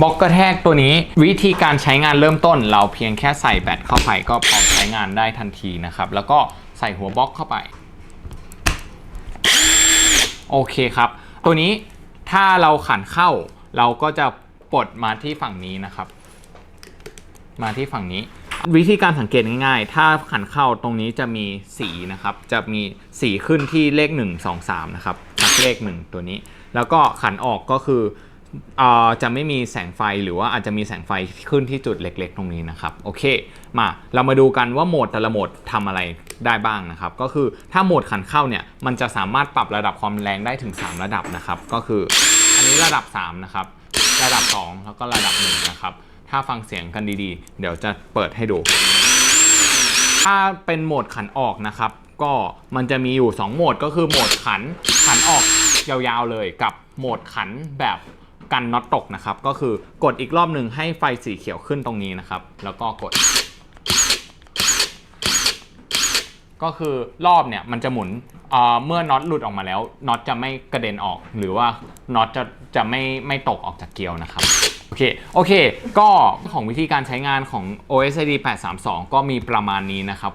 บล็อกกระแทกตัวนี้ วิธีการใช้งานเริ่มต้น เราเพียงแค่ใส่แบตเข้าไปก็พร้อมใช้งานได้ทันทีนะครับ แล้วก็ใส่หัวบล็อกเข้าไป โอเคครับ ตัวนี้ถ้าเราขันเข้า เราก็จะปลดมาที่ฝั่งนี้นะครับ มาที่ฝั่งนี้ วิธีการสังเกตง่ายๆ ถ้าขันเข้าตรงนี้จะมีสีนะครับ จะมีสีขึ้นที่เลข 1 2 3 นะครับนักเลข 1 ตัวนี้ แล้วก็ขันออกก็คือ อ่อจะไม่มีแสงไฟหรือว่าอาจจะมีแสงไฟขึ้นที่จุดเล็ก ๆ ตรงนี้นะครับโอเค มาเรามาดูกันว่าโหมดแต่ละโหมดทำอะไรได้บ้างนะครับ ก็คือถ้าโหมดขันเข้าเนี่ยมันจะสามารถปรับระดับความแรงได้ถึง 3 ระดับนะครับ ก็คืออันนี้ระดับ 3 นะครับ ระดับ 2 แล้วก็ระดับ1นะครับถ้าฟังเสียงกันดีๆ เดี๋ยวจะเปิดให้ดู ถ้าเป็นโหมดขันออกนะครับ ก็มันจะมีอยู่ 2 โหมดก็คือโหมดขันขันออกยาวๆเลยกับโหมดขันแบบ กันน็อตตกนะครับ ก็คือกดอีกรอบหนึ่งให้ไฟสีเขียวขึ้นตรงนี้นะครับ แล้วก็กด ก็คือรอบเนี่ยมันจะหมุนเมื่อน็อตหลุดออกมาแล้วน็อตจะไม่กระเด็นออก หรือว่าน็อตจะจะไม่ไม่ตกออกจากเกลียวนะครับโอเคโอเค ก็ของวิธีการใช้งานของ OSID 832 ก็มีประมาณนี้นะครับ